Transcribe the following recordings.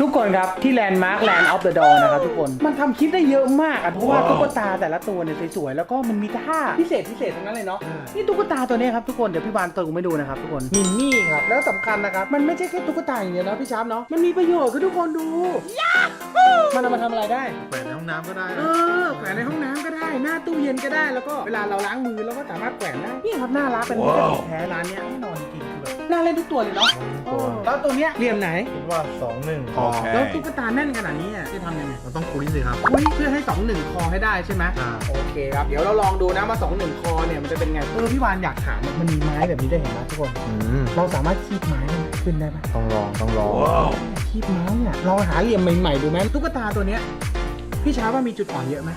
ทุกคนครับ ที่แลนด์มาร์คแลนด์ออฟเดอะดอนะครับทุกคนมันทำคลิปได้เยอะมากอะเพราะว่าตุ๊กตาแต่ละตัวเนี่ยสวยๆ แล้วก็มันมีท่าพิเศษพิเศษทั้งนั้นเลยเนาะนี่ตุ๊กตาตัวเนี้ยครับทุกคนเดี๋ยวพี่บานเติมให้ดูนะครับทุกคนมินนี่ครับแล้วสำคัญนะครับมันไม่ใช่แค่ตุ๊กตาอย่างเดียวนะพี่ชาร์ปเนาะมันมีประโยชน์คือทุกคนดูมันเอามาทำอะไรได้ แขวนในห้องน้ำก็ได้เอนะอแขวนในห้องน้ำก็ได้ หน้าตู้เย็นก็ได้ แล้วก็เวลาเราล้างมือเราก็สามารถแขวนได้นี่ครับน่ารักเป็นมิตรของแท้ร้านเนี้ยแน่นอนจริงๆคือแบบน่าเล่นทุกตัวเลยเนาะเออแล้วตัวเนี้ยเหลี่ยมไหน คิดว่าสองหนึ่งคโออเค แล้วตุ๊กตาแน่นขนาดนี้อะจะทำยังไงเราต้องคุยสิครับคุยเพื่อให้2 1คอให้ได้ใช่ไหมอ่า โอเคครับ เดี๋ยวเราลองดูนะมา2 1คอเนี่ยมันจะเป็นไง เออพี่วานอยากถามอะมันมีไม้แบบนี้ได้วยเห็นไหมทุกคน อืมเราสามารถคีบไม้มันขึ้นได้ปะต้องลองต้องลองคีบไม้เนี่ยลองหาเหลี่ยมใหม่ๆดูไหมตุ๊กตาตัวเนี้ยพี่ช้าว่ามีจุดอ่อนเยอะไหม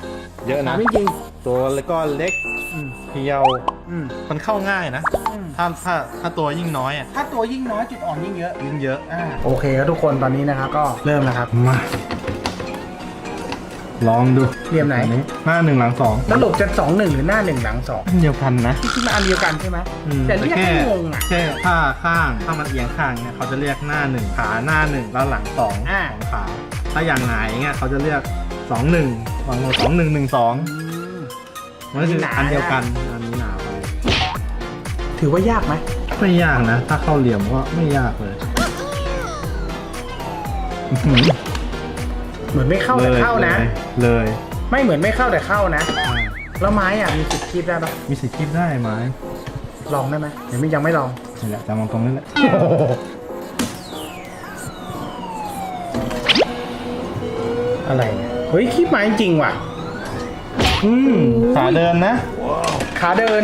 เยอะถานะมจริง ตัวแล้วก็เล็กๆอืม เพียว อืมมันเข้าง่ายนะ อืมถ้าถ้าถ้าตัวยิ่งน้อยอะถ้าตัวยิ่งน้อยจุดอ่อนยิ่งเยอะยิ่งเยอะ อ่าโอเคครับทุกคนตอนนี้นะครับก็เริ่มแล้วครับ มา ลองดูเหลี่ยมไหนอัหน้าหนึ่งหลังสองสรุปจะสองหนึ่งหรือหน้าหนึ่งหลังสองเดียวกันนะที่มันอันเดียวกันใช่ไหมอืมแต่เรียกแค่ให้งงอะ แค่ถ้าข้างถ้ามันเอียงข้างเนี่ยเขาจะเรียกหน้าหนึ่งขาหน้าหนึ่งแล้วหลังสองอ่า สองขาถ้าอย่างหงายเงี้ยเขาจะเรียกสองหนึ่ง สองสองหนึ่งหนึ่งสองอืมมันก็คือหนาอันเดียวกันอันนี้หนาไปถือว่ายากไหมไม่ยากนะ ถ้าเข้าเหลี่ยมก็ไม่ยากเลยอื้อหือเหมือนไม่เข้าแต่เข้านะเลยเลย ไม่เหมือนไม่เข้าแต่เข้านะอ่าแล้วไม้อะมีสิทธิ์คีบได้ปะมีสิทธิ์คิดได้ไหมลองได้ไหมเดี๋ยวไม่ยังไม่ลองนี่แหละจำมองตรงนี้แหละอะไรเนี่ย เฮ้ยคีบไม้จริงว่ะ อืม ขาเดินนะ ขาเดิน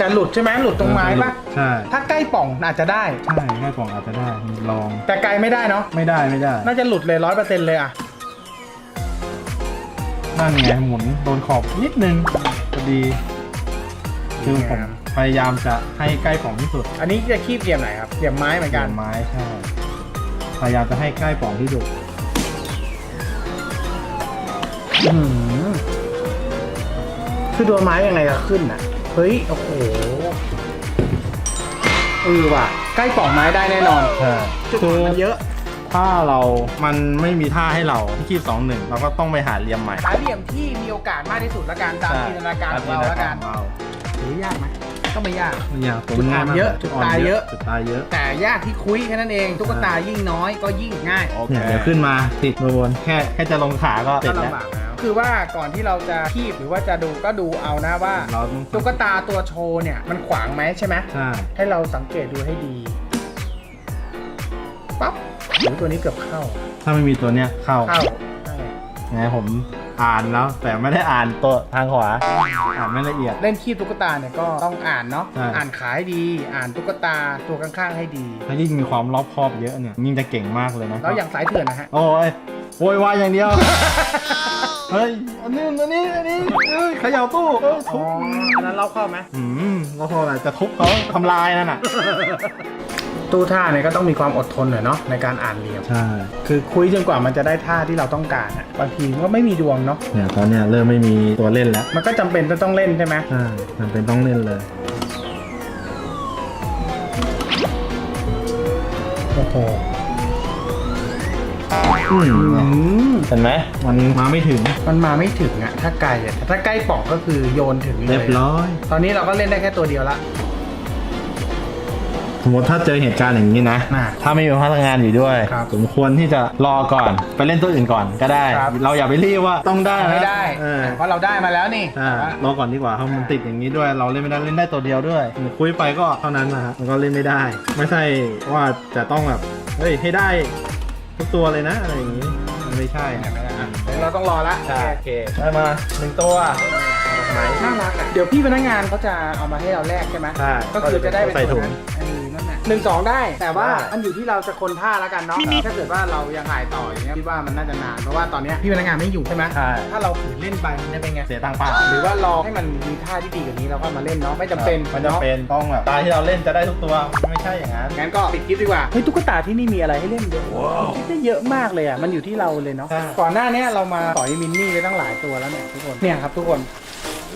จะหลุดใช่ไหมหลุดตรงไม้ปะใช่ ถ้าใกล้ป่องอาจจะได้ ใช่แค่กล่องอาจจะได้ลอง แต่ไกลไม่ได้เนาะไม่ได้ไม่ได้ น่าจะหลุดเลยร้อยเปอร์เซ็นต์เลยอะนั่นไงหมุนโดนขอบนิดนึงพอดีคือผมพยายามจะให้ใกล้ป่องที่สุดอันนี้จะคีบเหลี่ยมไหนครับเหลี่ยมไม้เหมือนกันไม้ใช่ พยายามจะให้ใกล้ป่องที่สุด อื้อหือคือโดนไม้ยังไงก็ขึ้นอะ เฮ้ย โอ้โหเออว่ะ ใกล้ป่องไม้ได้แน่นอน ใช่จุดคือมันเยอะถ้าเรามันไม่มีท่าให้เราที่คีบสองหนึ่งเราก็ต้องไปหาเหลี่ยมใหม่หาเหลี่ยมที่มีโอกาสมากที่สุดละกันตามจินตนาการของเราละกันตมจิตของเราหรือยากไหมก็ไม่ยากไม่ยากตัวจุดอ่อนง่ายมากเยอะจุดตายเยอะ จุดตายเยอะแต่ยากที่คุยแค่นั้นเองตุ๊กตายิ่งน้อยก็ยิ่งง่ายโอเคเนี่ยเดี๋ยวขึ้นมาติดมาบนแค่แค่จะลงขาก็เสร็ก็จแล้วลำบากแล้ว คือว่าก่อนที่เราจะคีบหรือว่าจะดูก็ดูเอานะว่าเราต้องตุ๊กตาตัวโชว์เนี่ยมันขวางไหมใช่ไหมใช่ให้เราสังเกตดูให้ดีปั๊บโอ้ตัวนี้เกือบเข้าถ้าไม่มีตัวเนี้ยเข้าเข้าใช่ไงผมอ่านแล้วแต่ไม่ได้อ่านตัวทางขวาอ่านไม่ละเอียด เล่นคีบตุ๊กตาเนี่ยก็ต้องอ่านเนาะใช่ อ่านขาให้ดี อ่านตุ๊กตาตัวข้างๆให้ดี ถ้ายิ่งมีความรอบคอบเยอะเนี่ยยิ่งจะเก่งมากเลยนะแล้วอย่างสายเถื่อนนะฮะ โอ้ยโวยวายอย่างเดียวเฮ้ย อันนี้ อันนี้ อันนี้เอ้ยเขย่าตู้เอ้ยอ๋ทุอบอันนั้นเราเข้าไหมอืมแล้วพออะไรจะทุบเขาทำลายนั่นน่ะ ตู้ท่าเนี่ยก็ต้องมีความอดทนหน่อยเนาะในการอ่านเหลี่ยม ใช่ คือคุยจนกว่ามันจะได้ท่าที่เราต้องการอะบางทีมันก็ไม่มีดวงเนาะ เนี่ยตอนเนี้ยเริ่มไม่มีตัวเล่นแล้ว มันก็จำเป็นจะต้องเล่นใช่ไหมใช่มันเป็นต้องเล่นเลย โอ้โห อืมอืมเห็นไหมมันมาไม่ถึง มันมาไม่ถึงอะถ้าไกลอะแต่ถ้าใกล้ป่องก็คือโยนถึงเลเรียยบร้อย ตอนนี้เราก็เล่นได้แค่ตัวเดียวละ สมมติถ้าเจอเหตุการณ์อย่างนี้นะ อ่าถ้าไม่มีพนักงานอยู่ด้วย ครับสมควรที่จะรอก่อนไปเล่นตัวอื่นก่อนก็ได้ ครับ เราอย่าไปรีบว่าต้องได้นะไม่ได้เออเพราะเราได้มาแล้วนี่ใช่รอก่อนดีกว่าเพราะมันติดอย่างนี้ด้วย เราเล่นไม่ได้เล่นได้ตัวเดียวด้วย คุยไปก็เท่านั้นนะฮะมันก็เล่นไม่ได้ ไม่ใช่ว่าจะต้องแบบเฮ้ยให้ได้ ทุกตัวเลยนะอะไรอย่างนี้มันไม่ใช่ไม่ได้อะเดี๋ยวเราต้องรอละใช่โอเคได้มาหนึ่งตัว ไหม น่ารักอะเดี๋ยวพี่พนักงานเขาจะเอามาให้เราแลกใช่ไหมใช่ก็คือจะได้เป็นใส่ตัถุวงนั้นเออนั่นแหละหนึ่งสองได้ แต่ว่าได้มันอยู่ที่เราจะคนท่าแล้วกันเนาะ ถ้าเกิดว่าเรายังถ่ายต่ออย่างเงี้ยพี่ว่ามันน่าจะนาน เพราะว่าตอนเนี้ยพี่พนักงานไม่อยู่ใช่ไหมใช่ถ้าเราฝืนเล่นไปมันจะเป็นไง เสียตังค์เปล่าหรือว่ารอให้มันมีท่าที่ดีกว่านี้เราก็มาเล่นเนาะ ไม่จำเป็นมันจะเป็นต้องแบบตาที่เราเล่นจะได้ทุกตัวไม่ใช่อย่างนั้น งั้นก็ปิดคลิปดีกว่า เฮ้ยตุ๊กตาที่นี่มีอะไรให้เล่นเยอะคิดได้เยอะมากเลยอะ มันอยู่ที่เราเลยเนาะ ใช่ ก่อนหน้าเนี้ยเรามาต่อยมินนี่ไปตั้งหลายตัวแล้วเนี่ยทุกคน เนี่ยครับทุกคน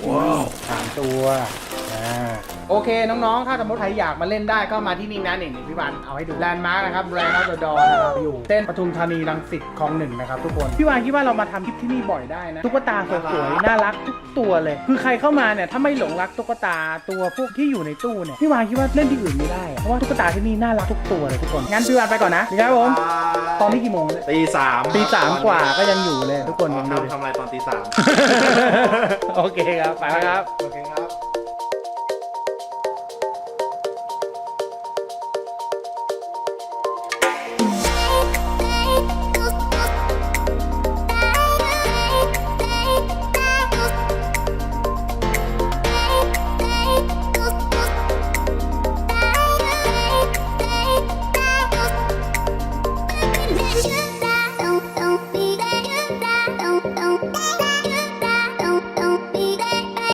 ว้าวสามตัว อ่า โอเคน้องๆ ถ้าสมมติใครอยากมาเล่นได้ก็มาที่นี่นะนี่นี่พี่วานเอาให้ดูแลนด์มาร์กนะครับแลนด์เอาดอนะครับอยู่เส้นปทุมธานีรังสิตคลองหนึ่งนะครับทุกคนพี่วานคิดว่าเรามาทำคลิปที่นี่บ่อยได้นะตุ๊กตาสวยๆน่ารักทุกตัวเลย คือใครเข้ามาเนี่ยถ้าไม่หลงรักตุ๊กตาตัวพวกที่อยู่ในตู้เนี่ยพี่วานคิดว่าเล่นที่อื่นไม่ได้อะเพราะว่าตุ๊กตาที่นี่น่ารักทุกตัวเลยทุกคนงั้นพี่วานไปก่อนนะดีครับผมตอนนี้กี่โมงเนี่ยตีสามตีสามกว่าก็ยังอยู่เลย ทุกคนลองดูดิ ทำทำอะไรตอนตีสาม โอเคครับไปแล้วครับบ๊าย